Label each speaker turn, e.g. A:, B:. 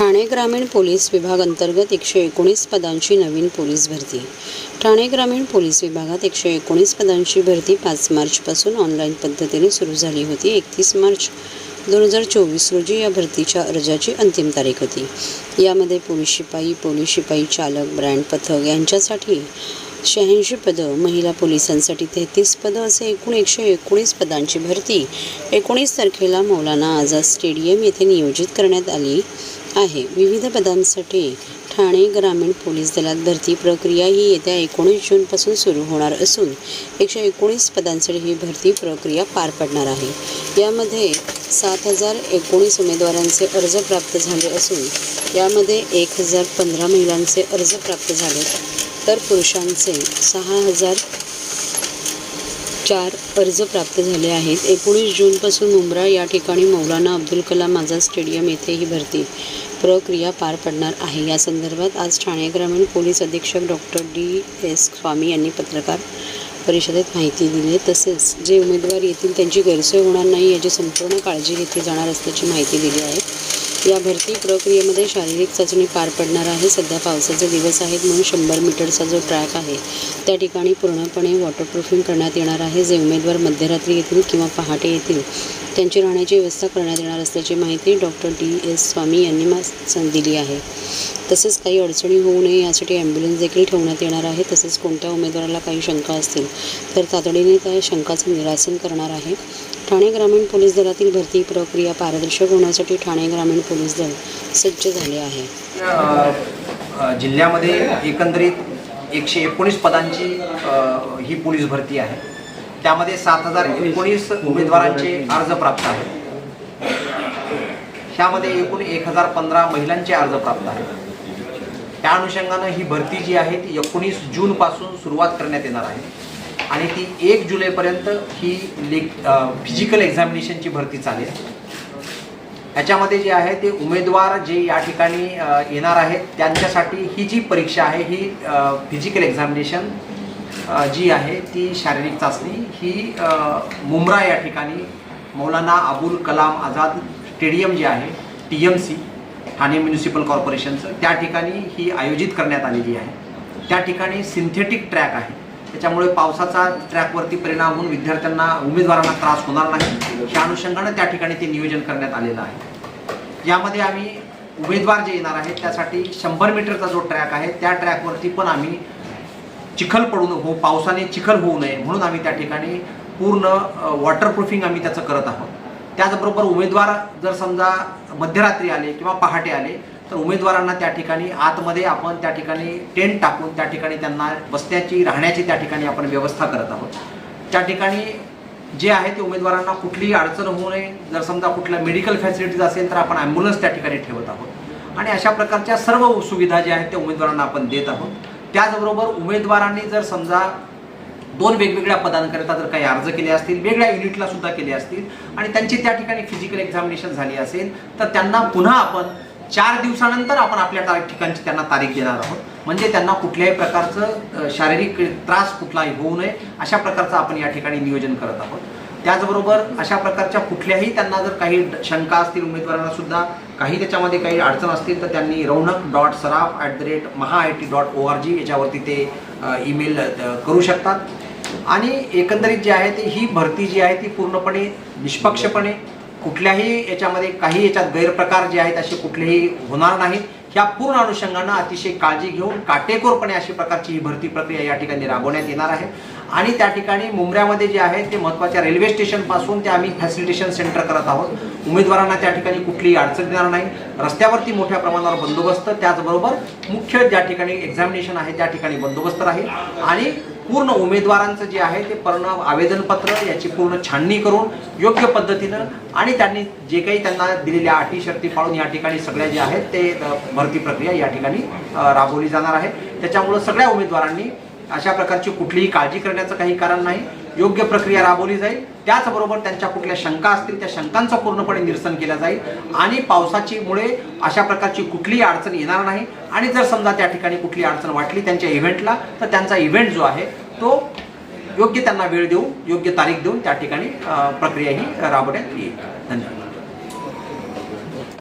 A: ठाणे ग्रामीण पोलीस विभाग अंतर्गत एकशे एकोणीस पदांची नवीन पोलीस भरती. ठाणे ग्रामीण पोलीस विभागात एकशे एकोणीस पदांची भरती पाच मार्चपासून ऑनलाईन पद्धतीने सुरू झाली होती. एकतीस मार्च दोन हजार चोवीस रोजी या भरतीच्या अर्जाची अंतिम तारीख होती. यामध्ये पोलीस शिपाई पोलीस शिपाई चालक ब्रँड पथक यांच्यासाठी शहाऐंशी पदं महिला पोलिसांसाठी तेहतीस पदं असे एकूण एकशे एकोणीस पदांची भरती एकोणीस तारखेला मौलाना आझाद स्टेडियम येथे नियोजित करण्यात आली. आहे. विविध पदांसाठी ठाणे ग्रामीण पोलीस दलात भरती प्रक्रिया ही येत्या एकोणीस जूनपासून सुरू होणार असून एकशे एकोणीस पदांसाठी ही भरती प्रक्रिया पार पडणार आहे. यामध्ये सात हजार एकोणीस उमेदवारांचे अर्ज प्राप्त झाले असून यामध्ये एक हजार पंधरा महिलांचे अर्ज प्राप्त झाले तर पुरुषांचे सहा हजार चार अर्ज प्राप्त झाले आहेत. एकोणीस जूनपासून मुंब्रा या ठिकाणी मौलाना अब्दुल कलाम आझाद स्टेडियम येथे ही भरती प्रक्रिया पार पडणार आहे. या संदर्भात आज ठाणे ग्रामीण पोलीस अधीक्षक डॉक्टर डी. एस. स्वामी यांनी पत्रकार परिषदेत माहिती दिली. तसेच जे उमेदवार येतील त्यांची गैरसोय होणार नाही याची संपूर्ण काळजी घेतली जाणार असल्याची माहिती दिली आहे. या भरती प्रक्रियेमध्ये शारीरिक चाचणी पार पडणार आहे. सध्या पावसाचे दिवस आहेत म्हणून शंभर मीटरचा जो ट्रॅक आहे त्या ठिकाणी पूर्णपणे वॉटरप्रूफिंग करण्यात येणार आहे. जे उमेदवार मध्यरात्री येतील किंवा पहाटे येतील त्यांची राहण्याची व्यवस्था करण्यात येणार असल्याची माहिती डॉक्टर डी. एस. स्वामी यांनी मा दिली आहे. तसेच काही अडचणी होऊ नये यासाठी ॲम्ब्युलन्स देखील ठेवण्यात येणार आहे. तसेच कोणत्या उमेदवाराला काही शंका असतील तर तातडीने त्या शंकाचं निरासन करणार आहे. ठाणे ग्रामीण पोलीस दलातील भरती प्रक्रिया पारदर्शक होण्यासाठी ठाणे ग्रामीण पोलीस दल सज्ज झाले आहे.
B: जिल्ह्यामध्ये एकंदरीत एकशे एकोणीस पदांची ही पोलीस भरती आहे. त्यामध्ये सात हजार एकोणीस उमेदवारांचे अर्ज प्राप्त आहेत. ह्यामध्ये एकूण एक हजार पंधरा महिलांचे अर्ज प्राप्त आहेत. त्या अनुषंगानं ही भरती जी आहे ती एकोणीस जूनपासून सुरुवात करण्यात येणार आहे. आणि ती एक जुलैपर्यंत ही लेख फिजिकल एक्झामिनेशनची भरती चालेल याच्यामध्ये जे आहे ते उमेदवार जे या ठिकाणी येणार आहेत त्यांच्यासाठी ही जी परीक्षा आहे ही फिजिकल एक्झामिनेशन जी आहे ती शारीरिक चाचणी ही मुंब्रा या ठिकाणी मौलाना अबुल कलाम आझाद स्टेडियम जे आहे T M C Thane municipal कॉर्पोरेशनचं त्या ठिकाणी ही आयोजित करण्यात आलेली आहे. त्या ठिकाणी सिंथेटिक ट्रॅक आहे. त्याच्यामुळे पावसाचा ट्रॅकवरती परिणाम होऊन विद्यार्थ्यांना उमेदवारांना त्रास होणार नाही. या अनुषंगानं त्या ठिकाणी ते नियोजन करण्यात आलेलं आहे. यामध्ये आम्ही उमेदवार जे येणार आहेत त्यासाठी शंभर मीटरचा जो ट्रॅक आहे त्या ट्रॅकवरती पण आम्ही चिखल पडू हो पावसाने चिखल होऊ नये म्हणून आम्ही त्या ठिकाणी पूर्ण वॉटरप्रूफिंग आम्ही त्याचं करत आहोत. त्याचबरोबर उमेदवार जर समजा मध्यरात्री आले किंवा पहाटे आले तर उमेदवारांना त्या ठिकाणी आतमध्ये आपण त्या ठिकाणी टेंट टाकून त्या ठिकाणी त्यांना बसण्याची राहण्याची त्या ठिकाणी आपण व्यवस्था करत आहोत. त्या ठिकाणी जे आहे ते उमेदवारांना कुठलीही अडचण होऊ नये. जर समजा कुठल्या मेडिकल फॅसिलिटीज असेल तर आपण ॲम्ब्युलन्स त्या ठिकाणी ठेवत आहोत. आणि अशा प्रकारच्या सर्व सुविधा ज्या आहेत त्या उमेदवारांना आपण देत आहोत. त्याचबरोबर उमेदवारांनी जर समजा दोन वेगवेगळ्या पदांकरिता जर काही अर्ज केले असतील वेगळ्या युनिटला सुद्धा केले असतील आणि त्यांची त्या ठिकाणी फिजिकल एक्झामिनेशन झाली असेल तर त्यांना पुन्हा आपण चार दिवसानंतर आपण आपल्या ठिकाणची त्यांना तारीख देणार आहोत. म्हणजे त्यांना कुठल्याही प्रकारचं शारीरिक त्रास कुठलाही होऊ नये अशा प्रकारचं आपण या ठिकाणी नियोजन करत आहोत. त्याचबरोबर अशा प्रकारच्या कुठल्याही त्यांना जर काही शंका असतील उमेदवारांना सुद्धा काही त्याच्यामध्ये काही अडचण असतील तर त्यांनी Raunak dot Saraf at the rate Maha I T dot O R G याच्यावरती ते ईमेल करू शकतात. आणि एकंदरीत जे आहे ते ही भरती जी आहे ती पूर्णपणे निष्पक्षपणे कुठल्याही याच्यामध्ये काही याच्यात गैरप्रकार जे आहेत असे कुठलेही होणार नाहीत. ह्या पूर्ण अनुषंगानं अतिशय काळजी घेऊन काटेकोरपणे अशी प्रकारची ही भरती प्रक्रिया या ठिकाणी राबवण्यात येणार आहे. आणि त्या ठिकाणी मुंबऱ्यामध्ये जे आहे ते महत्त्वाच्या रेल्वे स्टेशनपासून ते आम्ही फॅसिलिटेशन सेंटर करत आहोत. उमेदवारांना त्या ठिकाणी कुठलीही अडचण येणार नाही. रस्त्यावरती मोठ्या प्रमाणावर बंदोबस्त त्याचबरोबर मुख्य ज्या ठिकाणी एक्झामिनेशन आहे त्या ठिकाणी बंदोबस्त राहील. आणि पूर्ण उमेदवारांचं जे आहे ते पूर्ण आवेदनपत्र याची पूर्ण छाननी करून योग्य पद्धतीनं आणि त्यांनी जे काही त्यांना दिलेल्या अटी शर्ती पाळून या ठिकाणी सगळ्या जे आहेत ते भरती प्रक्रिया या ठिकाणी राबवली जाणार आहे. त्याच्यामुळं सगळ्या उमेदवारांनी अशा प्रकारची कुठलीही काळजी करण्याचं काही कारण नाही. योग्य प्रक्रिया राबवली जाईल. त्याचबरोबर त्यांच्या कुठल्या शंका असतील त्या शंकांचं पूर्णपणे निरसन केलं जाईल. आणि पावसाची मुळे अशा प्रकारची कुठलीही अडचण येणार नाही. आणि जर समजा त्या ठिकाणी कुठली अडचण वाटली त्यांच्या इव्हेंटला तर त्यांचा इव्हेंट जो आहे तो योग्य त्यांना वेळ देऊन योग्य तारीख देऊन त्या ठिकाणी प्रक्रिया ही राबवण्यात येईल. धन्यवाद.